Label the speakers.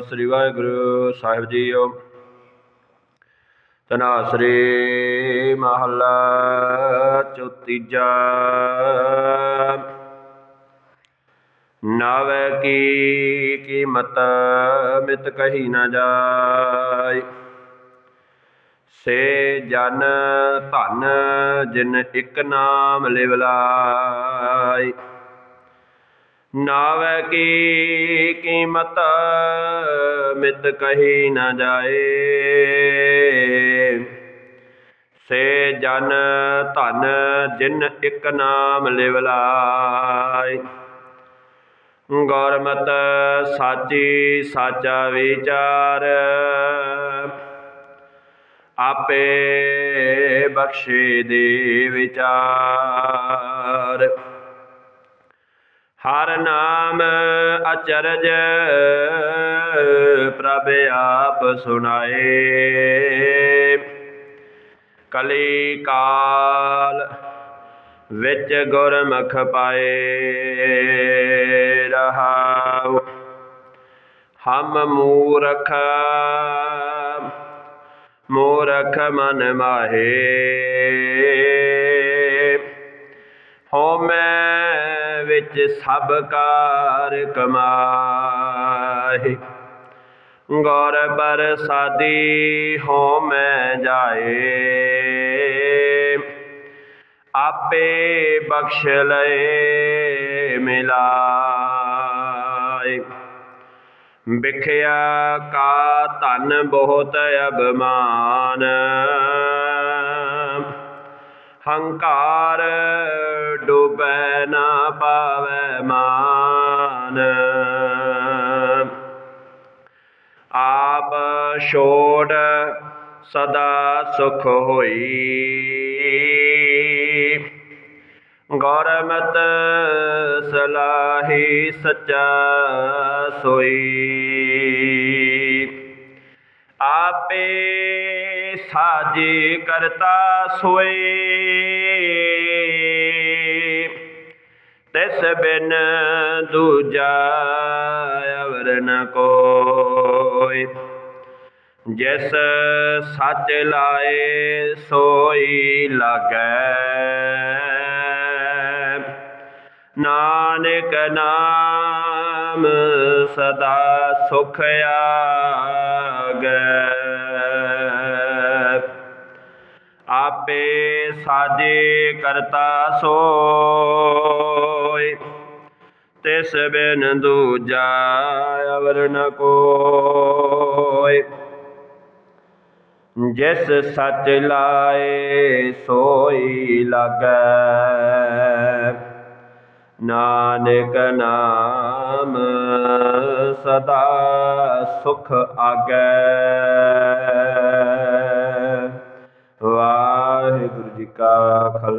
Speaker 1: ਸ੍ਰੀ ਵਾਹਿਗੁਰੂ ਸਾਹਿਬ JIO. ਤਨਾਸਰੀ ਮਹੱਲਾ ਚੌਤੀਜਾ। ਨਾਵੇ ਕੀ ਕੀਮਤ ਮਿਤ ਕਹੀ ਨਾ ਜਾਏ ਸੇ ਜਨ ਧਨ ਜਿਨ ਇੱਕ ਨਾਮ ਲਿਵ ਲਾਇ ਨਾਵੇ ਕੀ ਕੀਮਤ ਮਿਤ ਕਹੀ ਨਾ ਜਾਏ। ਸੇ ਜਨ ਧਨ ਜਿਨ ਇੱਕ ਨਾਮ ਲਿਵ ਲਾਇ ਗੁਰਮਤ ਸਾਚੀ ਸਾਚਾ ਵਿਚਾਰ। ਆਪੇ ਬਖਸ਼ੇ ਦੇ ਵਿਚਾਰ। ਹਰ ਨਾਮ ਅਚਰਜ ਪ੍ਰਭ ਆਪ ਸੁਣਾਏ। ਕਲੀ ਕਾਲ ਵਿੱਚ ਗੁਰਮੁਖ ਪਾਏ ਰਹਾਉ। ਹਮ ਮੂਰਖ ਮੂਰਖ ਮਨ ਮਾਹੇ। ਵਿੱਚ ਸਭ ਕਾਰ ਕਮਾਹੇ ਗੌਰ ਬਰਸਾਦੀ ਮੈਂ ਜਾਏ। ਆਪੇ ਬਖਸ਼ ਲਏ ਮਿਲਾਏ। ਵਿਖਿਆ ਕਾ ਧਨ ਬਹੁਤ ਅਭਮਾਨ। ਹੰਕਾਰ ਡੁਬੈ ਨਾ ਪਾਵੈ ਮਾਨ। ਆਪ ਛੋੜ ਸਦਾ ਸੁਖ ਹੋਈ। ਗੌਰਮਤ ਸਲਾਹੀ ਸੱਚਾ ਸੋਈ। ਆਪੇ ਸਾਜੇ ਕਰਤਾ ਸੋਏ। ਤਿਸ ਬਿਨ ਦੂਜਾ ਅਵਰ ਨ ਕੋਈ। ਜਿਸ ਸੱਚ ਲਾਏ ਸੋਈ ਲਾਗੈ। ਨਾਨਕ ਨਾਮ ਸਦਾ ਸੁਖ ਆਗੈ। ਆਪੇ ਸਾਜੇ ਕਰਤਾ ਸੋਏ। ਤਿਸ ਬਿਨ ਦੂਜਾ ਅਵਰ ਨ ਕੋਈ ਜਿਸ ਸੱਚ ਲਾਏ ਸੋਈ ਲਾਗੈ। ਨਾਨਕ ਨਾਮ ਸਦਾ ਸੁਖ ਆਗੈ।